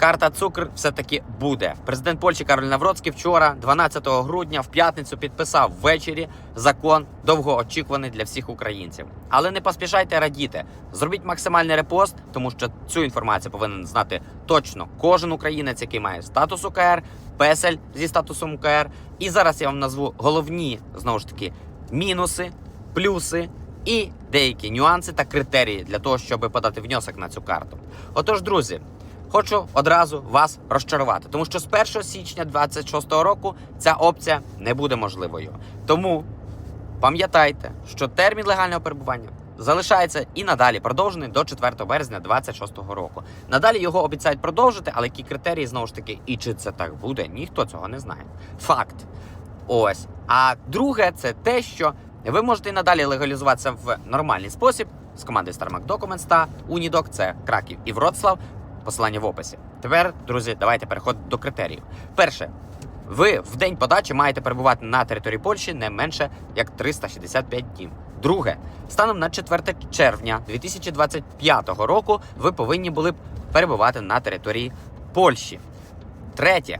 Карта цукр все-таки буде. Президент Польщі Кароль Навроцький вчора, 12 грудня, в п'ятницю підписав ввечері закон довгоочікуваний для всіх українців. Але не поспішайте радіти. Зробіть максимальний репост, тому що цю інформацію повинен знати точно кожен українець, який має статус УКР, песель зі статусом УКР. І зараз я вам назву головні знову ж таки мінуси, плюси і деякі нюанси та критерії для того, щоб подати внесок на цю карту. Отож, друзі. Хочу одразу вас розчарувати, тому що з 1 січня 2026 року ця опція не буде можливою. Тому пам'ятайте, що термін легального перебування залишається і надалі продовжений до 4 березня 2026 року. Надалі його обіцяють продовжити, але які критерії знову ж таки, і чи це так буде, ніхто цього не знає. Факт. Ось. А друге, це те, що ви можете і надалі легалізуватися в нормальний спосіб з команди StarMac Documents та Unidoc, це Краків і Вроцлав. Посилання в описі. Тепер, друзі, давайте переходимо до критеріїв. Перше, ви в день подачі маєте перебувати на території Польщі не менше як 365 днів. Друге, станом на 4 червня 2025 року ви повинні були б перебувати на території Польщі. Третє,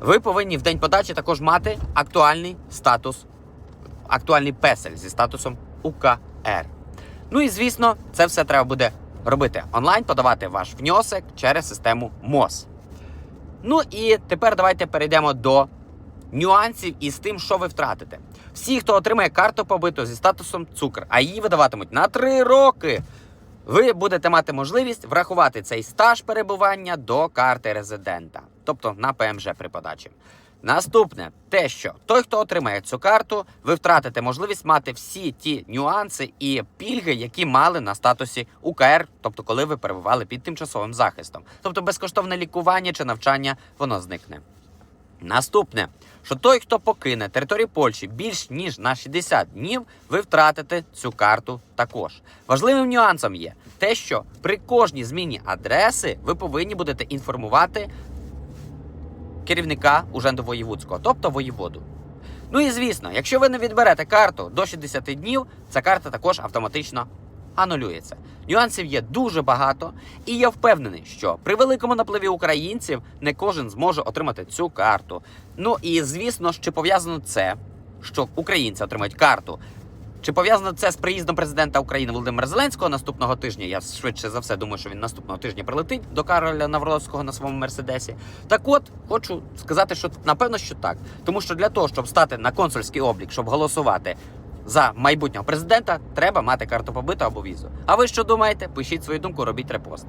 ви повинні в день подачі також мати актуальний статус, актуальний песель зі статусом УКР. Ну і звісно, це все треба буде робити онлайн, подавати ваш внесок через систему МОЗ. Ну і тепер давайте перейдемо до нюансів із тим, що ви втратите. Всі, хто отримає карту побиту зі статусом цукр, а її видаватимуть на 3 роки. Ви будете мати можливість врахувати цей стаж перебування до карти резидента, тобто на ПМЖ при подачі. Наступне те, що той, хто отримає цю карту, ви втратите можливість мати всі ті нюанси і пільги, які мали на статусі УКР, тобто коли ви перебували під тимчасовим захистом. Тобто безкоштовне лікування чи навчання воно зникне. Наступне, що той, хто покине територію Польщі більш ніж на 60 днів, ви втратите цю карту також. Важливим нюансом є те, що при кожній зміні адреси ви повинні будете інформувати керівника Уженду воєвудського, тобто воєводу. Ну і звісно, якщо ви не відберете карту до 60 днів, ця карта також автоматично анулюється. Нюансів є дуже багато, і я впевнений, що при великому напливі українців не кожен зможе отримати цю карту. Ну і звісно, чи пов'язано це, що українці отримають карту. Чи пов'язано це з приїздом президента України Володимира Зеленського наступного тижня? Я швидше за все думаю, що він наступного тижня прилетить до Кароля Навроцького на своєму мерседесі. Так от хочу сказати, що напевно, що так, тому що для того, щоб стати на консульський облік, щоб голосувати за майбутнього президента, треба мати карту побита або візу. А ви що думаєте? Пишіть свою думку, робіть репост.